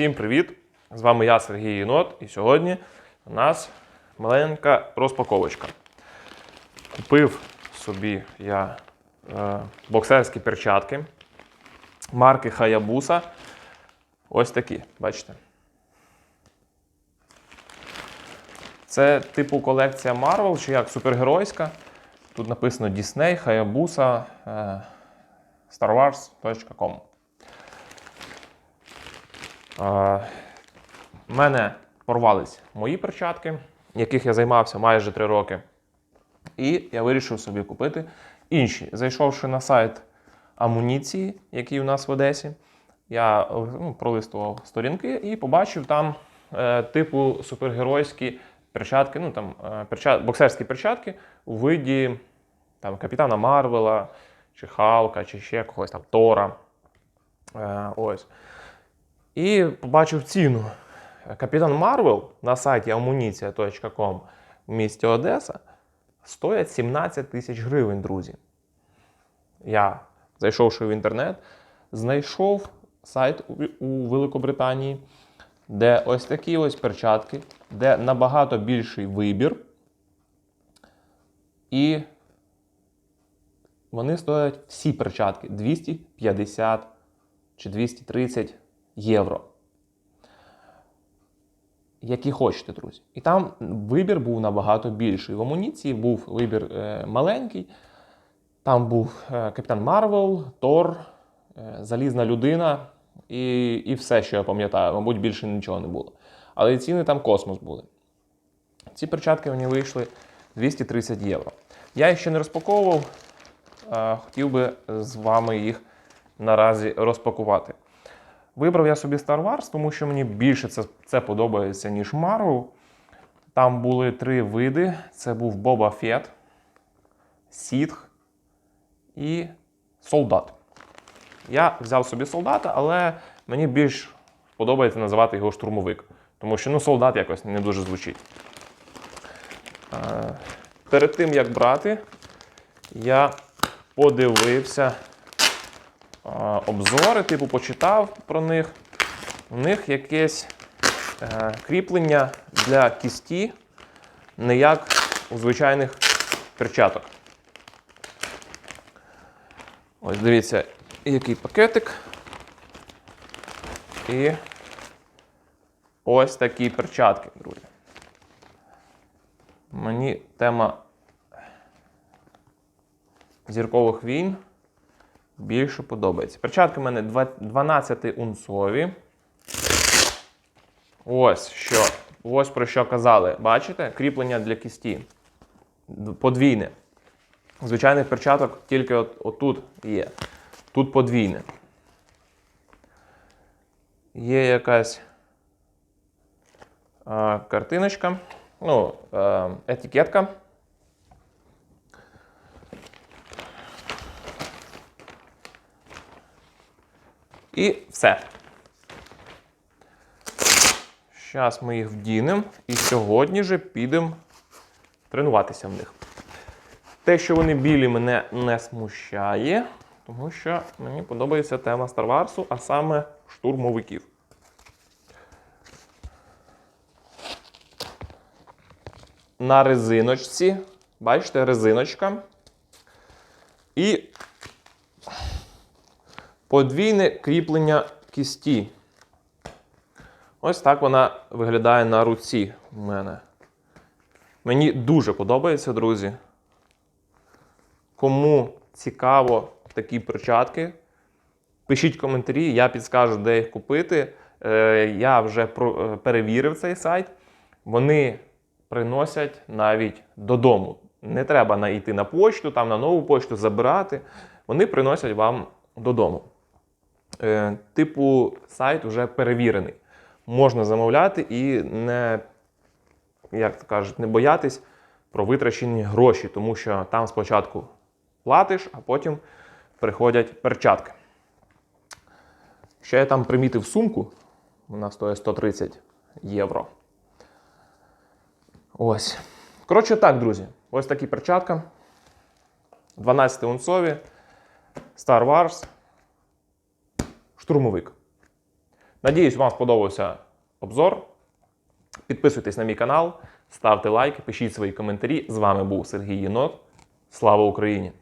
Всім привіт! З вами я, Сергій Єнот, і сьогодні у нас маленька розпаковочка. Купив собі я е, боксерські перчатки марки Hayabusa. Ось такі, бачите. Це типу колекція Marvel, чи як супергеройська. Тут написано Disney, Hayabusa, е, StarWars.com. У мене порвались мої перчатки, яких я займався майже 3 роки. І я вирішив собі купити інші. Зайшовши на сайт амуніції, який у нас в Одесі, я ну, пролистував сторінки і побачив там е, типу супергеройські перчатки, ну там е, перчат, боксерські перчатки у виді там, Капітана Марвела, чи Халка, чи ще когось там Тора. Е, ось. І побачив ціну. Капітан Марвел на сайті amunicia.com в місті Одеса стоять 17 тисяч гривень, друзі. Я, зайшовши в інтернет, знайшов сайт у- у Великобританії, де ось такі ось перчатки, де набагато більший вибір. І вони стоять всі перчатки 250 чи 230 євро. Які хочете, друзі. І там вибір був набагато більший. В амуніції був вибір е, маленький. Там був е, Капітан Марвел, Тор, е, Залізна людина і, і все, що я пам'ятаю. Мабуть, більше нічого не було. Але ціни там космос були. Ці перчатки мені вийшли 230 євро. Я їх ще не розпаковував. е, Хотів би з вами їх наразі розпакувати. Вибрав я собі Star Wars, тому що мені більше це, це подобається, ніж Marvel. Там були три види: це був Боба Фет, Сітх і Солдат. Я взяв собі солдата, але мені більш подобається називати його штурмовик. Тому що ну, солдат якось не дуже звучить. Перед тим, як брати, я подивився обзори, типу почитав про них. У них якесь е, кріплення для кісті, не як у звичайних перчаток. Ось дивіться, який пакетик. І ось такі перчатки, друзі. Мені тема зіркових війн більше подобається. Перчатки в мене 12-унцові. Ось що. Ось про що казали. Бачите? Кріплення для кісті. Подвійне. Звичайних перчаток тільки от, отут є. Тут подвійне. Є якась а, картиночка. Ну, е, етикетка. І все. Зараз ми їх вдінемо і сьогодні же підемо тренуватися в них. Те, що вони білі, мене не смущає, тому що мені подобається тема Star Wars, а саме штурмовиків. На резиночці, бачите, резиночка. І подвійне кріплення кісті. Ось так вона виглядає на руці у мене. Мені дуже подобається, друзі. Кому цікаво такі перчатки, пишіть коментарі, я підскажу, де їх купити. Е, Я вже е, перевірив цей сайт. Вони приносять навіть додому. Не треба йти на почту, там на нову почту забирати. Вони приносять вам додому. Е, Типу, сайт вже перевірений. Можна замовляти і не, як то кажуть, не боятись про витрачені гроші, тому що там спочатку платиш, а потім приходять перчатки. Ще я там примітив сумку, вона стоїть 130 євро. Ось. Коротше, так, друзі. Ось такі перчатка. 12-унцові. Star Wars. Штурмовик. Надіюсь, вам сподобався обзор. Підписуйтесь на мій канал, ставте лайки, пишіть свої коментарі. З вами був Сергій Єнот. Слава Україні!